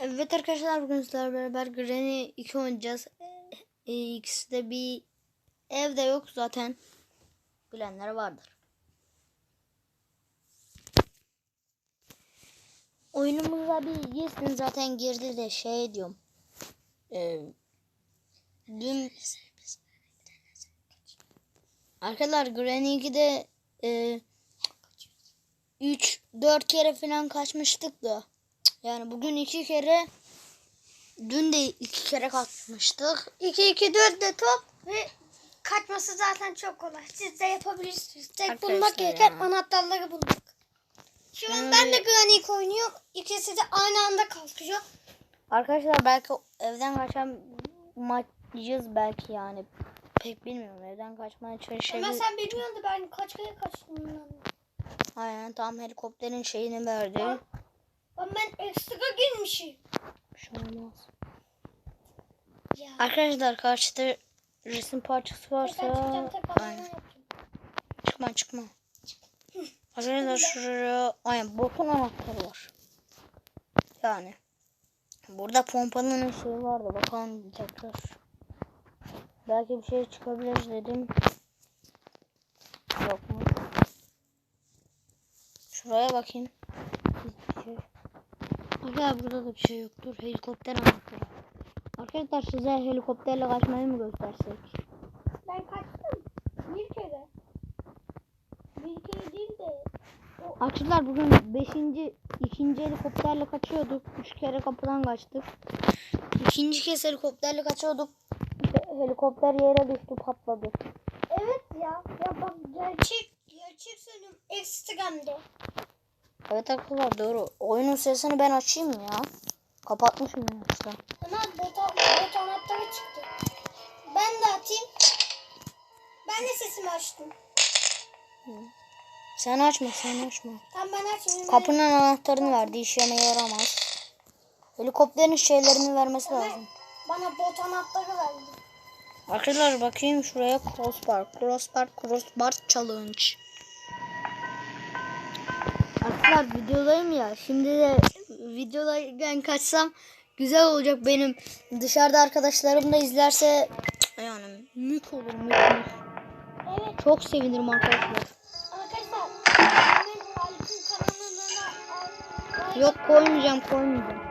Evet arkadaşlar bugün sizlerle beraber Granny 2 oynayacağız. Ee, ikisi de bir evde yok zaten. Bilenler vardır. Oyunumuza bir girsin zaten girdi de şey diyorum. Ee, dün Arkadaşlar Granny 2'de e, 3 4 kere falan kaçmıştık da. Yani bugün iki kere dün de iki kere kaçmıştık. 2 2 4 de top ve kaçması zaten çok kolay. Siz de yapabilirsiniz. Tek Arkadaşlar bulmak gereken ya. anahtarları bulmak. Şu an Yani- ben de Granny oynuyor. İkisi de aynı anda kalkıyor. Arkadaşlar belki evden kaçan maçız belki yani. Pek bilmiyorum evden kaçmaya Ama çalışabilir. sen bilmiyorsun da ben kaç kere kaçtım. Aynen tam helikopterin şeyini verdi. Lan ben ekstra girmişim. Olmaz. Ya. Arkadaşlar karşıda resim parçası varsa çıkacağım tekrar aynen. yapacağım. çıkma çıkma. Arkadaşlar şuraya aynen botun anahtarı var. Yani burada pompalının şeyi vardı bakalım tekrar. Belki bir şey çıkabilir dedim. Yok mu? Şuraya bakayım. Hiçbir şey. Arkadaşlar burada da bir şey yoktur. Helikopter anahtarı. Arkadaşlar size helikopterle kaçmayı mı göstersek? Ben kaçtım. Bir kere. Bir kere değil de. Arkadaşlar bugün 5. ikinci helikopterle kaçıyorduk. 3 kere kapıdan kaçtık. İkinci kez helikopterle kaçıyorduk. He- Helikopter yere düştü patladı. Evet ya. Ya bak gerçek gerçek söylüyorum. Ekstremde. Evet arkadaşlar doğru. Oyunun sesini ben açayım ya. Kapatmışım ya işte. Ama bot, bot anahtarı çıktı. Ben de atayım. Ben de sesimi açtım. Sen açma sen açma. Tamam ben açmayayım. Kapının anahtarını verdi. işe yaramaz. Helikopterin şeylerini vermesi lazım. Bana bot anahtarı verdi. Arkadaşlar bakayım şuraya crossbar. Crossbar, crossbar challenge. Arkadaşlar videodayım ya. Şimdi de videodayken kaçsam güzel olacak benim. Dışarıda arkadaşlarım da izlerse yani mük olur mük. Evet Çok sevinirim arkadaşlar. Yok koymayacağım koymayacağım.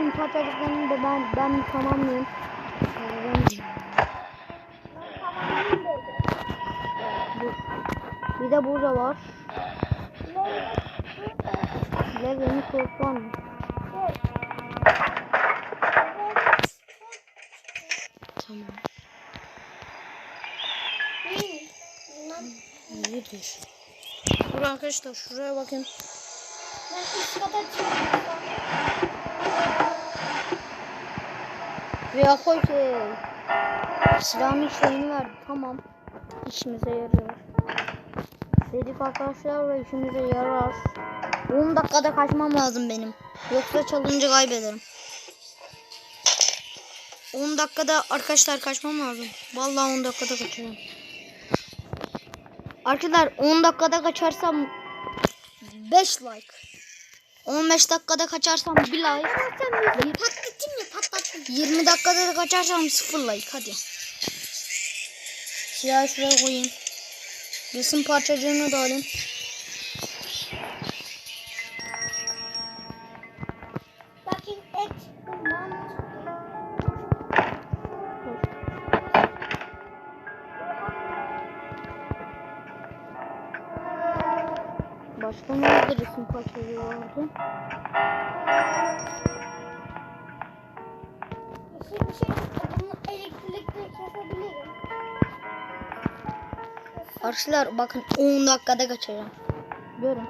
Arkadaşlar resim parçacıklarını da ben ben tamamlayayım. Ee, ben. Bir de burada var. Levy'nin korkman mı? Tamam. İyidir. Dur arkadaşlar şuraya bakın. Ben üst kata çıktım. Veya koy şey. Silahın şeyini verdi. Tamam. İşimize yarıyor. Dedik arkadaşlar ve işimize yarar. 10 dakikada kaçmam lazım benim. Yoksa çalınca kaybederim. 10 dakikada arkadaşlar kaçmam lazım. Vallahi 10 dakikada kaçarım. Arkadaşlar 10 dakikada kaçarsam 5 like. 15 dakikada kaçarsam 1 like. Patlattım. 20 dakikada da kaçarsam 0 like hadi. Siyah şuraya koyayım. Resim parçacığını da alayım. Şimdi şey bunu elektrikle kesebilirim. Arkadaşlar bakın 10 dakikada kaçacağım. Görün.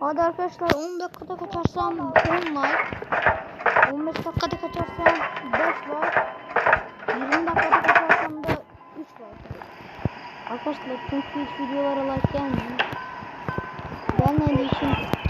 Hadi arkadaşlar 10 dakikada kaçarsam 10 like. 15 dakikada kaçarsam 5 var. 20 dakikada kaçarsam da 3 var. Arkadaşlar çünkü hiç videolara like gelmiyor. Gelmediği için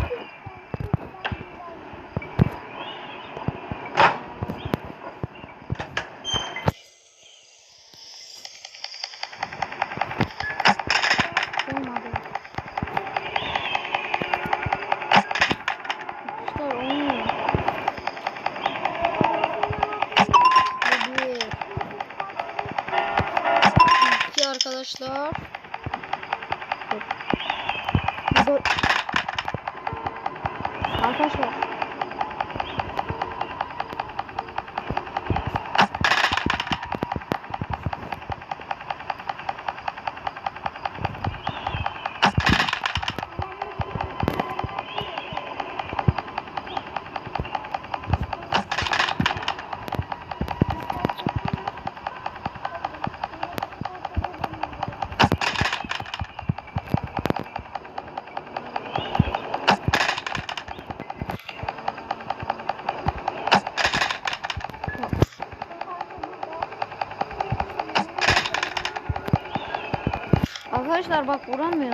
Arkadaşlar bak vuramıyor.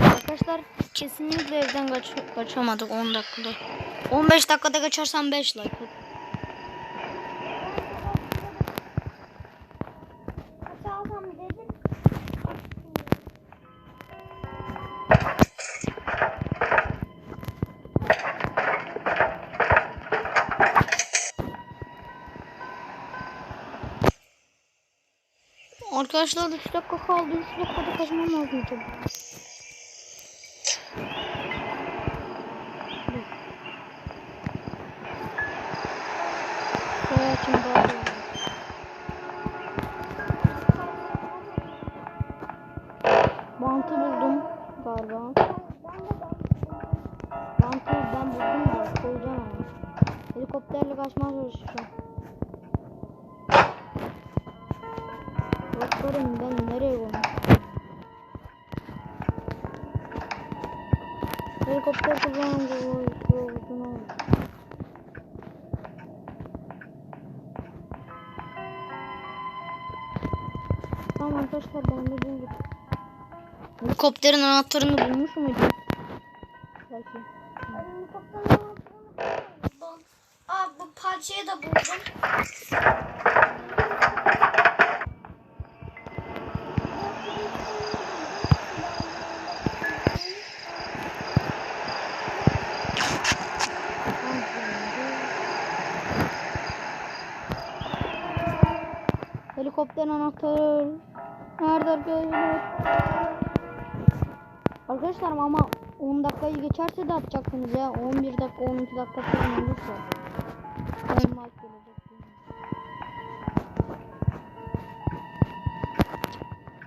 Arkadaşlar kesinlikle evden kaç kaçamadık 10 dakikada. 15 dakikada kaçarsam 5 like. Arkadaşlar 3 dakika kaldı. 3 dakikada kaçmam lazım Helikopter kullanınca uzun. Tamam arkadaşlar ben de buldum. Helikopterin anahtarını bulmuş muydun? Belki. Aa bu parçayı da buldum. Helikopter anahtarı. Nerede arkadaşlar? Arkadaşlar ama 10 dakikayı geçerse de atacaksınız ya. 11 dakika 12 dakika falan olursa. 10 like gelecek.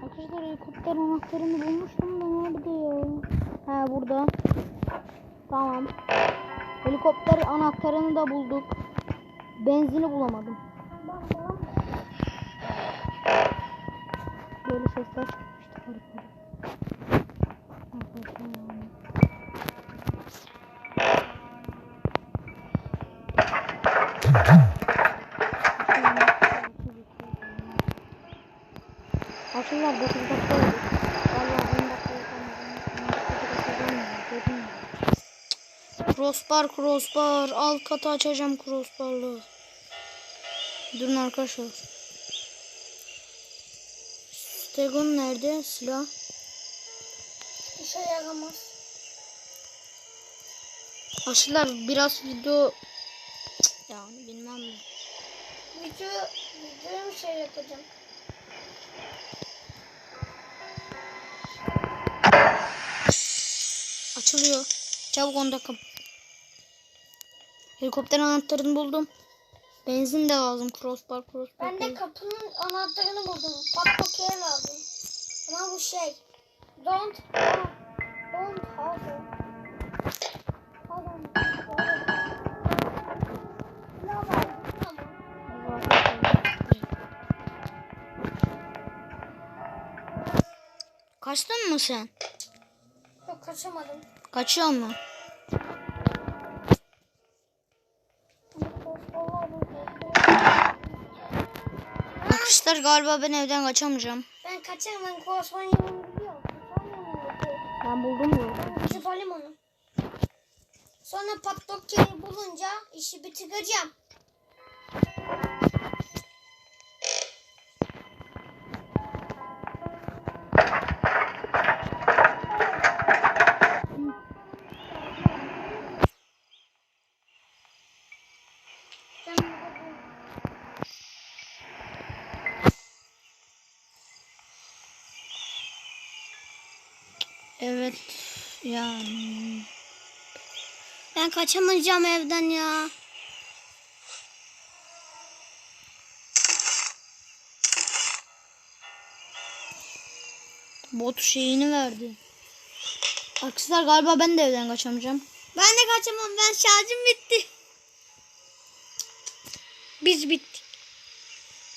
Arkadaşlar helikopter anahtarını bulmuştum da nerede ya? He burada. Tamam. Helikopter anahtarını da bulduk. Benzini bulamadım. Böyle sesler çıkmıştı garip garip. Arkadaşlar 9 dakika oldu. Vallahi 10 dakika yapamadım. Crossbar crossbar alt katı açacağım crossbarlı. Durun arkadaşlar. Stegon nerede? Silah. İşe yaramaz. Arkadaşlar biraz video yani bilmem. Video, videoyu mu şey yapacağım? Açılıyor. Çabuk 10 dakika. Helikopter anahtarını buldum. Benzin de lazım. Crossbar, crossbar. Ben de kapının anahtarını buldum. Bak bakayım lazım. Ama bu şey. Don't. Don't. Pardon. Pardon. Kaçtın mı sen? Yok kaçamadım. Kaçıyor mu? Arkadaşlar galiba ben evden kaçamayacağım. Ben kaçarım ben korosman biliyorum. Ben buldum mu? Gidip alayım onu. Sonra patlokları bulunca işi bitireceğim. Evet. Yani. Ben kaçamayacağım evden ya. Bot şeyini verdi. Arkadaşlar galiba ben de evden kaçamayacağım. Ben de kaçamam. Ben şarjım bitti. Biz bittik.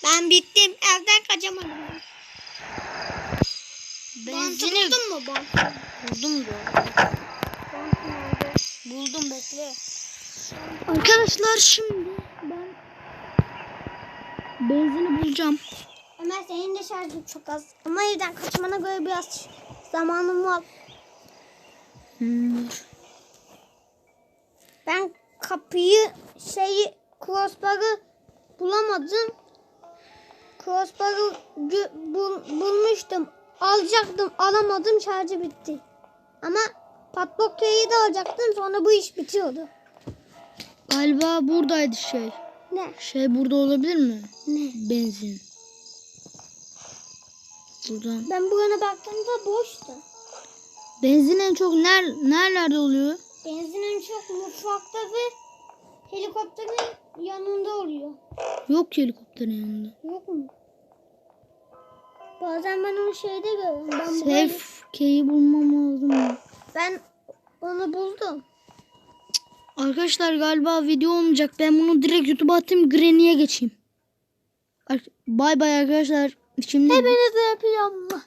Ben bittim. Evden kaçamadım. Benzini buldun mu bantı? buldum nerede? Buldum bekle. Arkadaşlar şimdi ben benzini bulacağım. Ömer senin de şarjın çok az. Ama evden kaçmana göre biraz zamanım var. Hmm. Ben kapıyı şeyi crossbar'ı bulamadım. Crossbar'ı bul- bulmuştum. Alacaktım alamadım şarjı bitti. Ama patlokayı da alacaktım sonra bu iş bitiyordu. Galiba buradaydı şey. Ne? Şey burada olabilir mi? Ne? Benzin. Buradan. Ben burana baktığımda boştu. Benzin en çok ner nerelerde oluyor? Benzin en çok mutfakta ve helikopterin yanında oluyor. Yok ki helikopterin yanında. Yok mu? Bazen ben onu şeyde görüyorum. Ben, key'i bulmam lazım. ben onu buldum. Arkadaşlar galiba video olmayacak. Ben bunu direkt YouTube'a atayım. Granny'e geçeyim. Bay bay arkadaşlar. Şimdi Hepinize yapıyorum.